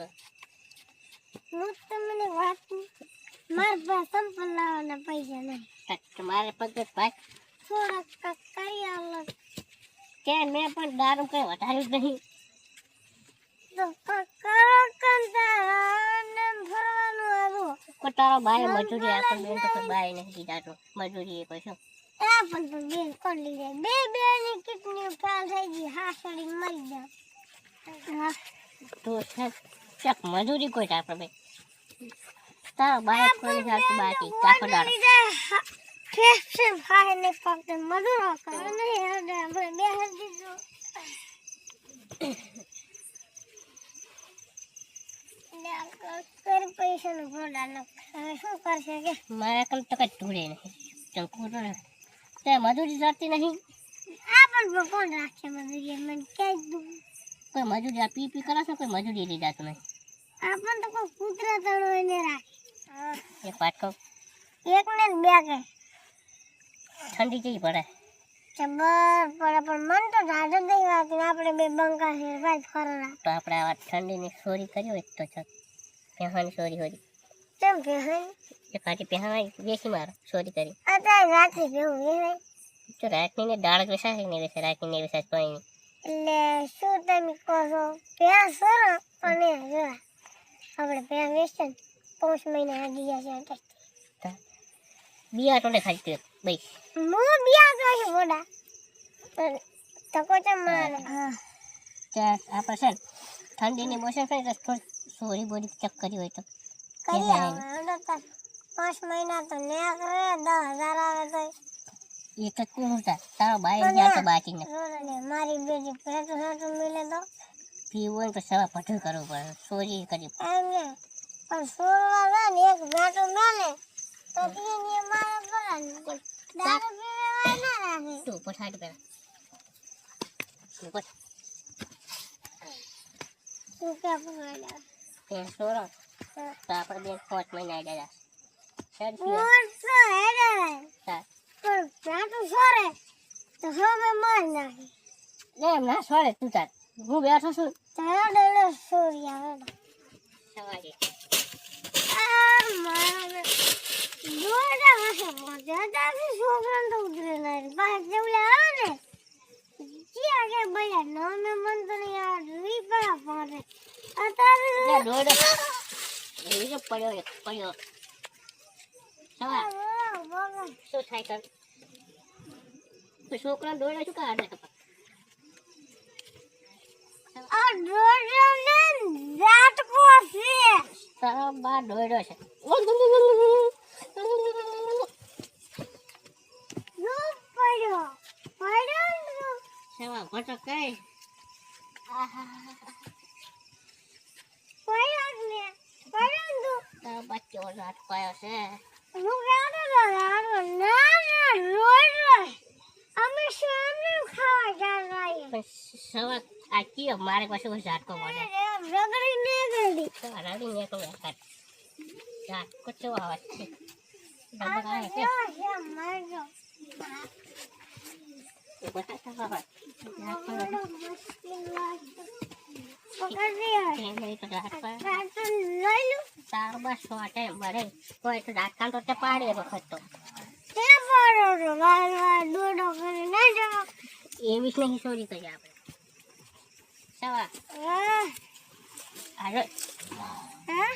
હવે. હું તમને વાત માર પાસે સંપલ લાવવાના પૈસા નહીં. તમારે પગ ભાઈ. થોડાક કરી આલો. કે મેં પણ દારૂ કઈ વધાર્યું જ નહીં. તો કરો કંટાળાને ફરવાનું આવું કોઈ તારો ભાઈ મજૂરી આપે બેન તો ભાઈ નથી દીધા તો મજૂરી એ કશું. આ પણ તો બેન કોણ જાય બે બે ની કિડની ફેલ થઈ ગઈ. હાસડી મરી જાય તો છે. ચક મજૂરી કોઈ આપે બે તારો ભાઈ કોઈ નથી આપતું બાકી? કાકો દાડો ફેફસેમ ખાય ને ફક્ત મધુરો કરે. નહીં હવે આપણે બે હજી જો કરી પૈસા નું ભોડા ન હવે શું કરશે કે? મારા કલ તો કઈ ધૂળે નહીં. ચંકુ તો ને. તે મજૂરી કરતી નહીં? આ પણ કોણ રાખશે મજૂરી મને ક્યાંય દુઃખ. કોઈ મજૂરી આ પી પી કરે છે કોઈ મજૂરી લઈ જાતું નહીં આ પણ તો કોઈ કૂતરો તણો એને રાખે. એક વાત એક ને બે કે ઠંડી કેવી પડે? જબર પડે પણ મન તો ઝાડ જ વાત આપણે બે બંકા છે ભાઈ ફરરા તો આપણે આવા ઠંડીની ચોરી કરી હોય તો ચક પહેવાની ચોરી હોરી કેમ કે હે એક હાથી પહેવાય બેસી મારો ચોરી કરી. તો રાત્રે કેવું એ તો રાતની ને દાળ જ વેસાશે ને વેસે રાતની ને વેસાશે કોઈ નહીં એટલે શું તમે કહો છો? પ્યાસ સરો અને જોવા. આપણે પ્યાસ વેચશે ને પાંચ મહિના આગી ગયા છે તો બિયા ટોલે ખાઈ તું ભાઈ મો બિયા તો છે મોડા. તકો છે માર. હા ત્યાં આપણે છે ઠંડીની મોસમ છે તો થોડી સોરી બોરી ચક કરી હોય તો. કરી આવે પાંચ મહિના તો ને કરે દસ હજાર આવે તો. એ તો કું તારો બાઈ ગયા તો બાકી ને. મારી બેટી પેટું પેટું મિલે તો પીવું ને તો સવા પઠું કરવું પડે. ચોરી કરી. પણ સોરવા ના ને એક ના મેલે તો પીને મારે બોલાને દારૂ પીવા ના રાખે. તું સાઈડ પેલા ઉપર તું કે પકડ્યા ત્યાં સોરો તો આપણે બે પાંચ મહિના આવી ગયા સર મોરસો હેડે સર પણ સોરે તો હવે માર નાખી. એમ ના સોરે તું તાર. હું બેઠો છું. તો હેડે લે સવારે આ મારે દોડા હશે પહોંચ્યા ત્યાંથી છોકરાને તો ઉતરે ના પાસે જેવડે આવે ને નહીં આવે રી પડા પહોંચે પડ્યો શું થાય કર? છોકરા દોડે શું કાઢે તારા બા દોડ્યો છે સેવા ઘટો કઈ તારા બા કેવો નાટકાયો છે હું ગાડો તો ના રોજ અમે આ કીયો મારે પાછું ઝાટકો મળે રગડી ને ગડી સવા રડી ને તો વેકાર ઝાટકો છો આવે છે? ડબક છે મરે એવી જ નહીં ચોરી કરી આપણે. સવા હા હાલો હા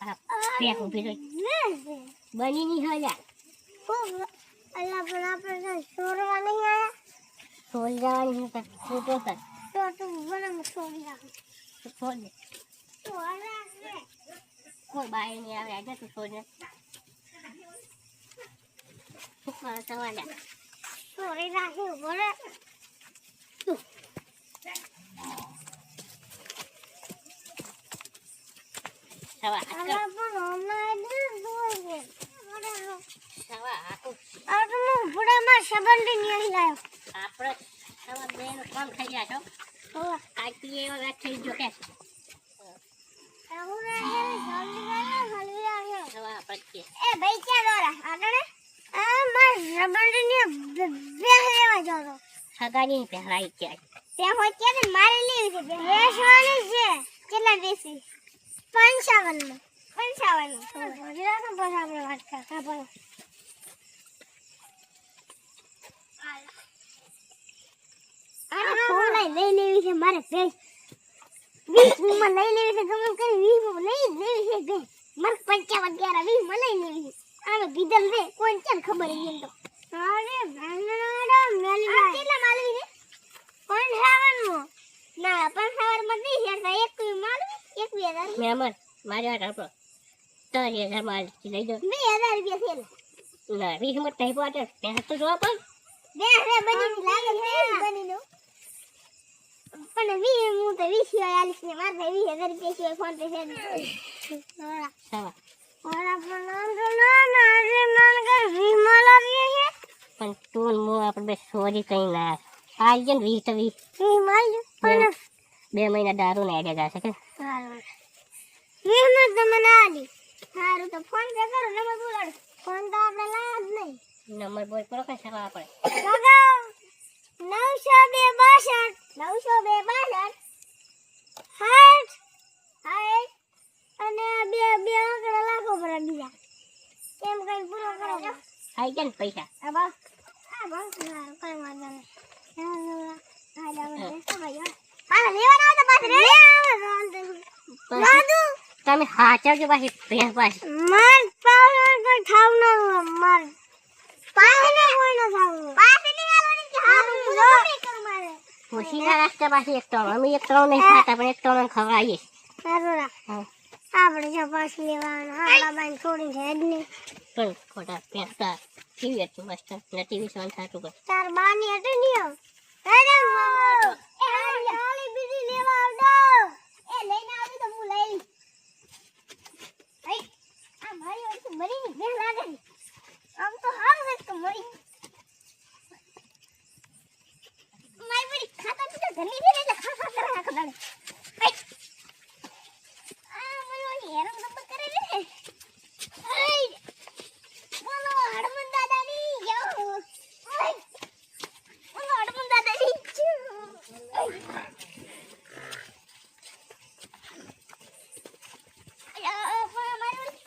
આ પેક ઊભી રહી ને બની નહીં હલ્યા ખૂબ અલ્લાહ પણ આપણે કાંઈ ચોરવા નહીં આયા ચોરી જવાની છે ફોટો કર તો તું બરાબર ચોરી નાખ છોડ દે ચોરા છે કોઈ બાય નહીં આવે આજે તું છોડ દે શું કરે સવારે ચોરી નાખ્યું બેન કોણ થઈ છો તું કે જલ્દી હલવી આવ્યો સવા જ છીએ. એ ભાઈ ક્યાં દોરા આગળ આ માર સંબંધી ને બે લેવા જાવ સગાની પહેરાઈ ગયા ત્યાં હોય કે મારે લેવી છે બેસવાની છે માં દેસી પંચાવનમાં પંચાવનમાં આપણે વાત કરતા બોલો. લઈ લેવી છે મારે ભેંસ. વીસમાં લઈ લેવી છે ગમે કરી વીસમાં લઈ લેવી છે ભેંસ. મારે પંચાવન ગ્યારા વીસમાં લઈ લેવી છે. આમે કીધલ રે કોઈ ચાલ ખબર નહીં તો. અરે કેટલા માલવી છે? પંચાવનમાં ના પંચાવનમાં નહીં હેરતા એક માલવી એક બે હજાર મહેમાન મારી વાત આપણો ત્રણ હજારમાં લઈ દો બે હજાર રૂપિયા છે ના. વીસ મત નહીં પહોંચે ત્યાં તો જોવા પણ. બે હજાર બની લાગે છે બની નો પણ વી હું તો વીસ સિવાય આલીશ ને મારે તો વીસ હજાર રૂપિયા સિવાય ફોન પે છે નહીં. થોડા પણ નામ તો ના ના માં લાવીએ છે પણ તું ને આપણે સોરી કઈ ના. ગયા વીસ તો માં પણ બે મહિના દારૂ ને આઈડિયા જશે કે? સારું વીસ તો મને આલી. સારું તો ફોન પે કરો નંબર બોલાડો. ફોન તો આપણે લાયા જ નહીં. નંબર બોલ કરો કઈ સવા આપણે? લગાવ નવસો બે બાસઠ. નવસો બે બાસઠ. સાઠ સાઠ અને બે બે આંકડા લાખો પર બીજા. કેમ કઈ પૂરો કરો. આવી ગયા પૈસા? આ બસ. આ બસ વાંધો નહીં હા લેવાના હોય તો પાછા રે પછી તમે ભેંસ પાછી માર પાવર કોઈ ઠાવ ન માર. ને કોઈ ન થાવ પાસે ને આવવાની કે હા હું નહીં કરું મારે ખુશીના રસ્તા પાછી એક ટોણ અમે એક ટોણ નહીં ખાતા પણ એક ટોણ ખવડાવીએ સારું આપણે જો પાછી લેવાનું આપણા બાઈને છોડી છે જ નહીં. પણ ખોટા ભેંસ તો ટીવી હતું મસ્ત ને ટીવી સવાલ થાતું બસ તાર બાની હતી નહીં અરે બીજી લેવા આવડો એ લઈને આવી તો હું લઈ લઈશ. આ મારી વસ્તુ મરી ની બે લાગે છે. આમ તો હારું છે તો મરી મારી બધી ખાતા પીતા ઘરની છે ને એટલે ખા ખા કરે આખો દાડો. આઈ. આ મને ઓલી હેરાન નંબર કરેલી છે આઈ. બોલો હડમન દાદાની જય આઈ. બોલો હડમન દાદાની જય આઈ. અયા, પણ મારી ઓલી-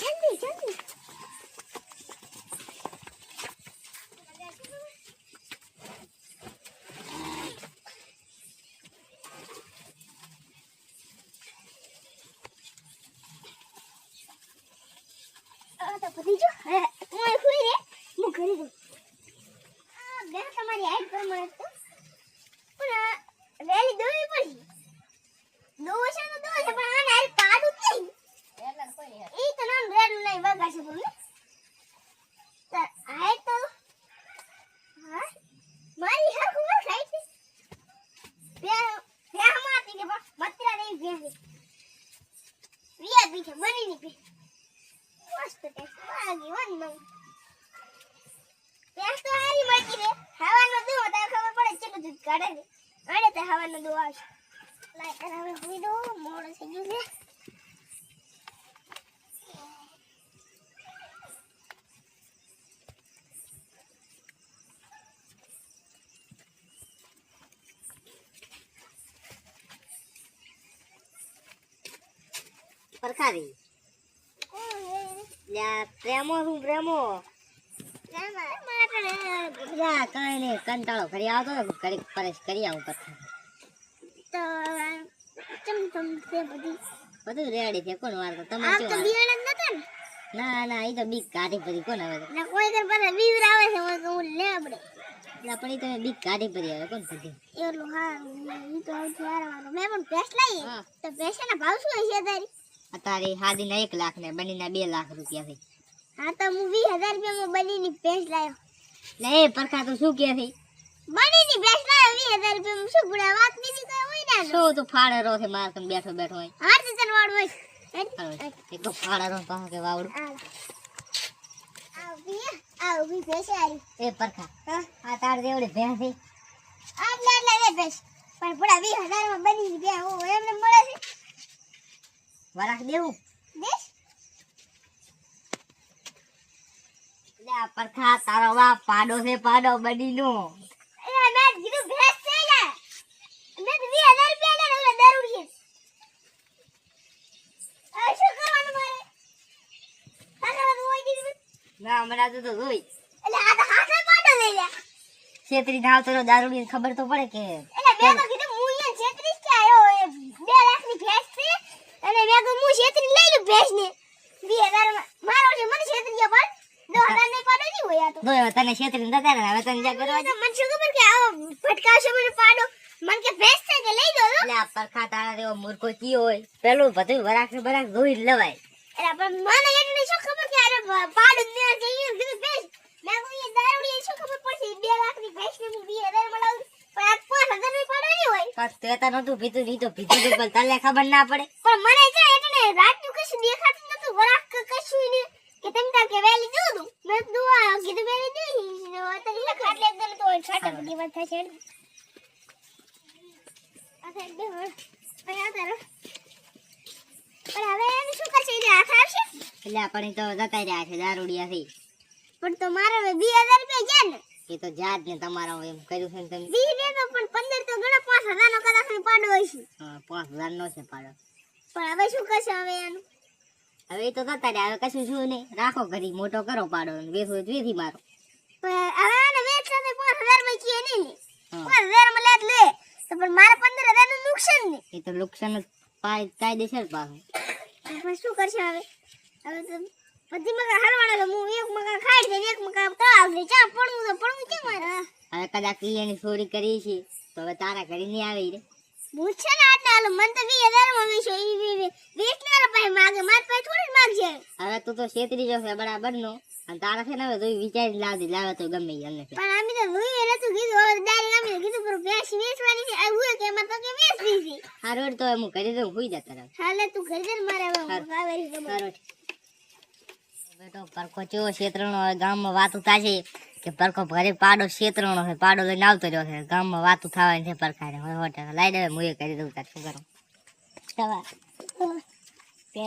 જલ્દી જલ્દી આ તો પતી. હવે હું અહીં સૂઈ હું ઘરે જઉં. આ બેન તમારી હાઈટ પ્રમાણે તો. પણ આ વહેલી પડી. દોડશે તો દોડશે, પણ આને હાલ પાડું જ નહીં. ઈ તો નામ રેડું નહીં, વગાડશે પણ ને. તો હાઈટ તો હા, મારી હરખું વર ખાય છે. બે- બે હમાતી કે બા, મતરા નહીં ભેંસી. VIP છે, બનીની ભેંસ. મસ્ત ટેસ્ટ લાગી વન નંગ ટેસ્ટ તો હારી મળતી રે હવાનો દો તારે ખબર પડે કેટલું દૂધ કાઢે છે આને તે હવાનો દો આવશે લાય અને હવે હુઈ દો મોડો થઈ ગયું છે પરખારી લ્યા પ્રેમો શું પ્રેમો? કઈ નહીં કંટાળો ફરી આવતો ને ઘડીક પરેશ કરી આવું પછી બધી રેડી છે કોણ વાર તો તમે આમ તો કેવા? બિયાણ જ નતા ને? ના ના એ તો બીક કાઢી પડી કોણ હવે? ને કોઈ દર પાસે બીવર આવે છે હું લે આપણે એટલે પણ તમે બીક કાઢી પડી હવે કોણ પડી એટલું હા ઈ તો સૌથી મેં પણ ભેંસ લઈ. તો ભેંસના ભાવ શું હશે તારી? અત્યારે હાદીના એક લાખ ને બનીના બે લાખ રૂપિયા થઈ. હા તો હું વીસ હજાર રૂપિયામાં બનીની ભેંસ લાવ્યો લે એ પરખા તો શું કે છે? બનીની ભેંસ લાવ્યો વીસ હજાર રૂપિયામાં શું ગુડા વાત બીજી કઈ હોય ના શું તું ફાળે રહો છે માર તમે બેઠો બેઠો હોય? હા તો તને વાળું હોય. એ તો ફાળે રહો પાછો કે વાવડું. આવ વી ભેંસ આવી એ પરખા હા. તાર જેવડી ભેંસ છે. આટલે આટલે ભેંસ. પણ પૂરા વીસ હજારમાં બની ભેંસ હોય એમને વરાક દેવું? પરખા તારો બાપ પાડો છે પાડો બડી નો એ ખબર તો પડે કે એટલે મેં અને કીધું હું છેતરી લઈ લઉં ભેંસને. વીસ હજારમાં મારો છે મને છેત્રી પણ દસ હજાર નહીં પાડો નહીં હોય આ તો. જોયો તને છેતરી નતા ને હવે તને જ્યાં કરવા તો મને શું ખબર કે આવો ભટકાવશો મને પાડો? મને કે ભેંસ છે કે લઈ દો એટલે આ પરખા તારા જેવો મૂર્ખો કયો હોય? પેલું બધું વરાક ને બરાક જોઈ જ એટલે પણ મને એટલે શું ખબર કે અરે પાડો ને છે કીધું ભેંસ. મેં દારૂડી શું ખબર પડશે? હું લાવું પણ નહીં તે નતું તો પીતું હતું, પણ તને ખબર ના પડે. પણ મને છે એટલે રાતનું કશું દેખાતું નતું વરાક કશું નહીં કે તમે તાર કે વેલી દઉં તું. મેં કીધું વેલી દઈ અત્યારે લખ એટલે એકદમ તો છાટા બધી વાત થશે આ બે તારો પણ હવે એને શું કરશે? એને હાથ આવશે? એટલે આપણે તો જતા રહ્યા છે દારૂડિયાથી. પણ તો મારે હવે વીસ હજાર રૂપિયા ગયા ને. એ તો જાત ને તમારા એમ કર્યું છે ને તમે? જી ને તો પણ પંદર તો ગણા પાંચ હજાર નો કદાચ ને પાડો હશે હા, પાંચ હજાર નો છે પાડો. પણ હવે શું કરશે હવે એનું? હવે એ તો જતા રહ્યા હવે કશું શું નહીં. રાખો ઘરી મોટો કરો પાડો ને વેસો વેથી મારો. પણ હવે આને વેચ તો પાંચ હજારમાં કીએ નહીં. લે હા. પાંચ હજારમાં લે. લે તો પણ મારે પંદર હજારનું નુકસાન ને એ તો નુકસાન જ કાયદેસર પાછું પણ શું કરશે હવે? હવે તો બધી મકા હારવાના તો હું એક મકા ખાઈ દે એક મકા તળાવ દે ચા પડવું તો પડવું કેમ મારે. હવે કદાચ ઈ એની કરી છે તો હવે તારા ઘરે નહીં આવી રે. પૂછે ને આટલા હાલો મને તો વીસ હજારમાં વેચો ઈ વી- વી- વેચનારા પાસે માગે મારા પાસે થોડી જ હવે તું તો છેતરી જશે બરાબર નો? અને તારા છે ને હવે તું વિચારી લાવજે લાવે તો ગમે અમને. પણ તો કીધું હવે ડાયરેક્ટ અમે કીધું પણ ભેંસ વેચવાની છે આ હું કે એમાં તો કે વેચવી છે. આ તો હું કરી દઉં હુઈ જતા રહે હાલે તું મારે હવે આવે તમારે. સારું બેટો પરખો ચેવો ક્ષેત્રનો હવે ગામમાં વાતું થશે કે પરખો ઘરે પાડો ક્ષેત્રનો છે પાડો લઈને આવતો રહ્યો છે. ગામમાં વાતું થવાની છે પરખાને. હવે સો ટકા લાઈ દે હું એ કરી દઉં તાર શું કરું. સવાર કે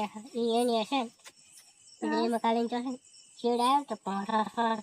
એની હશે ને એમાં કાઢીને તો છે આવ્યો તો પણ